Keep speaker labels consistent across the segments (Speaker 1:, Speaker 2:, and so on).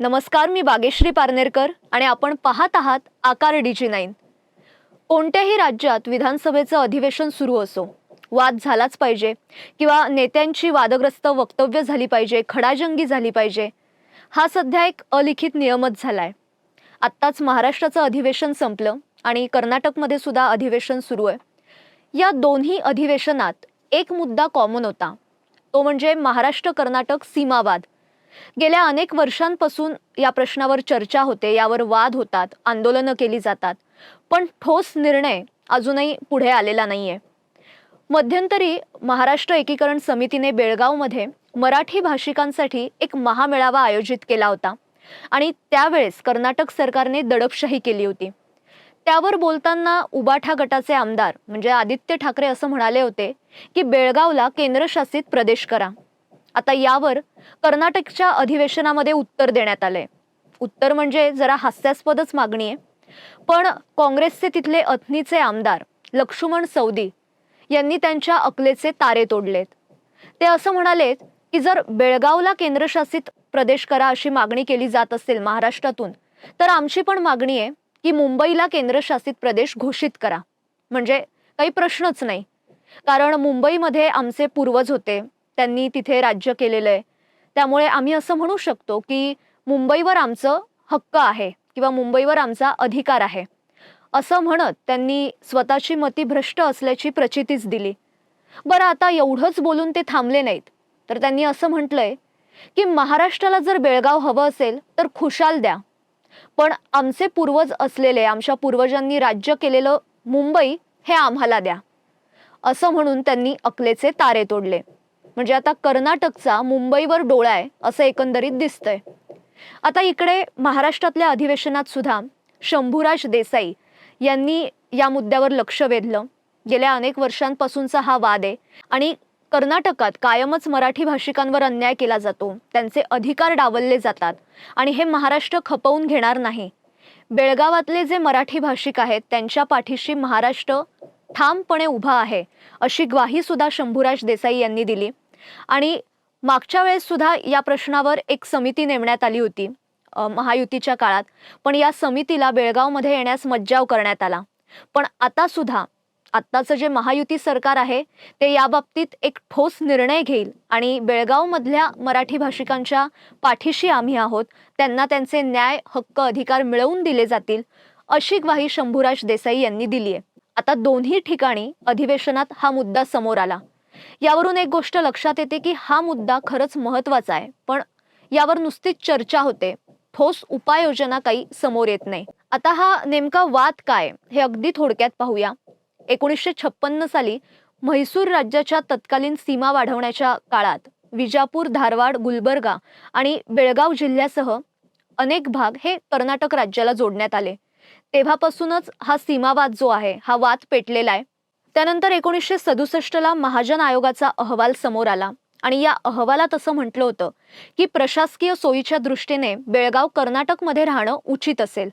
Speaker 1: नमस्कार मी बागेश्री पारनेरकर आणि आपण पाहत आहात आकार डीजी नाईन कोणत्याही राज्यात विधानसभेचं अधिवेशन सुरू असो वाद झालाच पाहिजे किंवा नेत्यांची वादग्रस्त वक्तव्य झाली पाहिजे खडाजंगी झाली पाहिजे हा सध्या एक अलिखित नियमच झाला आहे आत्ताच महाराष्ट्राचं अधिवेशन संपलं आणि कर्नाटकमध्ये सुद्धा अधिवेशन सुरू आहे. या दोन्ही अधिवेशनात एक मुद्दा कॉमन होता. तो म्हणजे महाराष्ट्र कर्नाटक सीमावाद. गेल्या अनेक वर्षांपासून या प्रश्नावर चर्चा होते यावर वाद होतात आंदोलनं केली जातात. पण ठोस निर्णय अजूनही पुढे आलेला नाहीये. मध्यंतरी महाराष्ट्र एकीकरण समितीने बेळगावमध्ये मराठी भाषिकांसाठी एक महामेळावा आयोजित केला होता आणि त्यावेळेस कर्नाटक सरकारने दडपशाही केली होती. त्यावर बोलताना उबाठा गटाचे आमदार म्हणजे आदित्य ठाकरे असं म्हणाले होते की बेळगावला केंद्रशासित प्रदेश करा. आता यावर कर्नाटकच्या अधिवेशनामध्ये उत्तर देण्यात आलंय. उत्तर म्हणजे जरा हास्यास्पदच मागणी आहे. पण काँग्रेसचे तिथले अथनीचे आमदार लक्ष्मण सौदी यांनी त्यांच्या अकलेचे तारे तोडलेत. ते असं म्हणालेत की जर बेळगावला केंद्रशासित प्रदेश करा अशी मागणी केली जात असेल महाराष्ट्रातून तर आमची पण मागणी आहे की मुंबईला केंद्रशासित प्रदेश घोषित करा. म्हणजे काही प्रश्नच नाही. कारण मुंबईमध्ये आमचे पूर्वज होते त्यांनी तिथे राज्य केलेलं आहे. त्यामुळे आम्ही असं म्हणू शकतो की मुंबईवर आमचं हक्क आहे किंवा मुंबईवर आमचा अधिकार आहे. असं म्हणत त्यांनी स्वतःची मती भ्रष्ट असल्याची प्रचितीच दिली. बरं आता एवढंच बोलून ते थांबले नाहीत. तर त्यांनी असं म्हटलंय की महाराष्ट्राला जर बेळगाव हवं असेल तर खुशाल द्या. पण आमचे पूर्वज असलेले आमच्या पूर्वजांनी राज्य केलेलं मुंबई हे आम्हाला द्या. असं म्हणून त्यांनी अकलेचे तारे तोडले. म्हणजे आता कर्नाटकचा मुंबईवर डोळा आहे असं एकंदरीत दिसतंय. आता इकडे महाराष्ट्रातल्या अधिवेशनात सुद्धा शंभूराज देसाई यांनी या मुद्द्यावर लक्ष वेधलं. गेल्या अनेक वर्षांपासूनचा हा वाद आहे आणि कर्नाटकात कायमच मराठी भाषिकांवर अन्याय केला जातो त्यांचे अधिकार डावलले जातात आणि हे महाराष्ट्र खपवून घेणार नाही. बेळगावातले जे मराठी भाषिक आहेत त्यांच्या पाठीशी महाराष्ट्र ठामपणे उभा आहे अशी ग्वाही सुद्धा शंभूराज देसाई यांनी दिली. आणि मागच्या वेळेस सुद्धा या प्रश्नावर एक समिती नेमण्यात आली होती महायुतीच्या काळात. पण या समितीला बेळगावमध्ये येण्यास मज्जाव करण्यात आला. पण आता सुद्धा आत्ताचं जे महायुती सरकार आहे ते याबाबतीत एक ठोस निर्णय घेईल आणि बेळगावमधल्या मराठी भाषिकांच्या पाठीशी आम्ही आहोत. त्यांना त्यांचे न्याय हक्क अधिकार मिळवून दिले जातील अशी ग्वाही शंभूराज देसाई यांनी दिली आहे आता दोन्ही ठिकाणी अधिवेशनात हा मुद्दा समोर आला. यावरून एक गोष्ट लक्षात येते की हा मुद्दा खरंच महत्त्वाचा आहे पण यावर नुसतीच चर्चा होते. ठोस उपाययोजना काही समोर येत नाही. आता हा नेमका वाद काय? हे अगदी थोडक्यात पाहूया. एकोणीसशे छप्पन्न साली म्हैसूर राज्याच्या तत्कालीन सीमा वाढवण्याच्या काळात विजापूर धारवाड गुलबर्गा आणि बेळगाव जिल्ह्यासह अनेक भाग हे कर्नाटक राज्याला जोडण्यात आले. तेव्हापासूनच हा सीमावाद जो आहे हा वाद पेटलेला आहे. त्यानंतर एकोणीसशे सदुसष्टला महाजन आयोगाचा अहवाल समोर आला. आणि या अहवालात असं म्हटलं होतं की प्रशासकीय सोयीच्या दृष्टीने बेळगाव कर्नाटकमध्ये राहणं उचित असेल.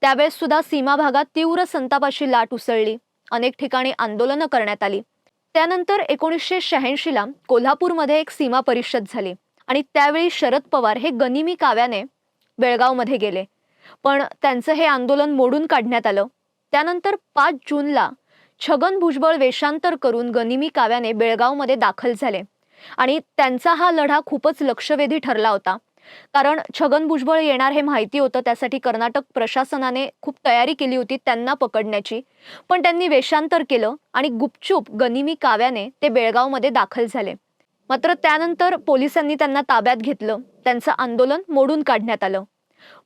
Speaker 1: त्यावेळेस सुद्धा सीमा भागात तीव्र संतापाची लाट उसळली. अनेक ठिकाणी आंदोलनं करण्यात आली. त्यानंतर एकोणीसशे शहाऐंशीला कोल्हापूरमध्ये एक सीमा परिषद झाली. आणि त्यावेळी शरद पवार हे गनिमी काव्याने बेळगावमध्ये गेले. पण त्यांचं हे आंदोलन मोडून काढण्यात आलं. त्यानंतर पाच जूनला छगन भुजबळ वेषांतर करून गनिमी काव्याने बेळगावमध्ये दाखल झाले. आणि त्यांचा हा लढा खूपच लक्षवेधी ठरला होता. कारण छगन भुजबळ येणार हे माहिती होतं त्यासाठी कर्नाटक प्रशासनाने खूप तयारी केली होती त्यांना पकडण्याची. पण त्यांनी वेषांतर केलं आणि गुपचूप गनिमी काव्याने ते बेळगावमध्ये दाखल झाले. मात्र त्यानंतर पोलिसांनी त्यांना ताब्यात घेतलं. त्यांचं आंदोलन मोडून काढण्यात आलं.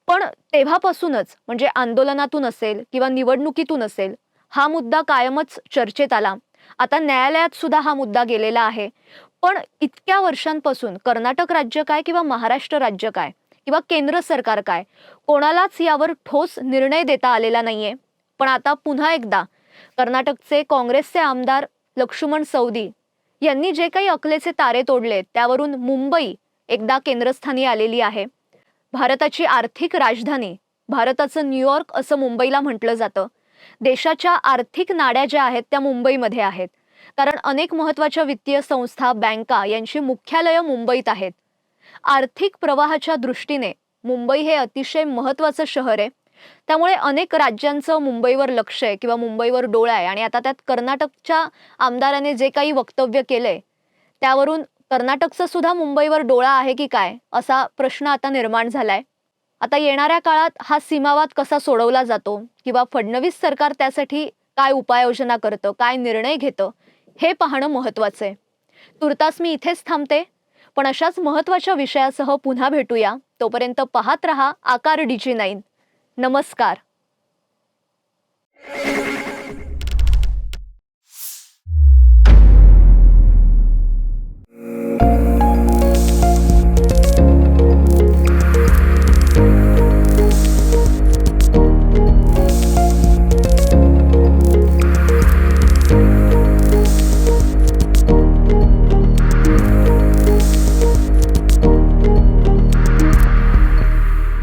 Speaker 1: पण तेव्हापासूनच म्हणजे आंदोलनातून असेल किंवा निवडणुकीतून असेल हा मुद्दा कायमच चर्चेत आला. आता न्यायालयात सुद्धा हा मुद्दा गेलेला आहे. पण इतक्या वर्षांपासून कर्नाटक राज्य काय किंवा महाराष्ट्र राज्य काय किंवा केंद्र सरकार काय कोणालाच यावर ठोस निर्णय देता आलेला नाहीये. पण आता पुन्हा एकदा कर्नाटकचे काँग्रेसचे आमदार लक्ष्मण सौदी यांनी जे काही अकलेचे तारे तोडले त्यावरून मुंबई एकदा केंद्रस्थानी आलेली आहे. भारताची आर्थिक राजधानी भारताचं न्यूयॉर्क असं मुंबईला म्हटलं जातं. देशाच्या आर्थिक नाड्या ज्या आहेत त्या मुंबईमध्ये आहेत. कारण अनेक महत्त्वाच्या वित्तीय संस्था बँका यांची मुख्यालयं मुंबईत आहेत. आर्थिक प्रवाहाच्या दृष्टीने मुंबई हे अतिशय महत्त्वाचं शहर आहे. त्यामुळे अनेक राज्यांचं मुंबईवर लक्ष आहे किंवा मुंबईवर डोळा आहे. आणि आता त्यात कर्नाटकच्या आमदाराने जे काही वक्तव्य केलंय त्यावरून कर्नाटकचा सुद्धा मुंबईवर डोळा आहे की काय असा प्रश्न आता निर्माण झालाय. आता येणाऱ्या काळात हा सीमावाद कसा सोडवला जातो? किंवा फडणवीस सरकार त्यासाठी काय उपाययोजना करतं? काय निर्णय घेतं? हे पाहणं महत्त्वाचं आहे. तुर्तास मी इथेच थांबते. पण अशाच महत्त्वाच्या विषयासह पुन्हा भेटूया. तोपर्यंत पाहत रहा आकार डीजी नाईन. नमस्कार.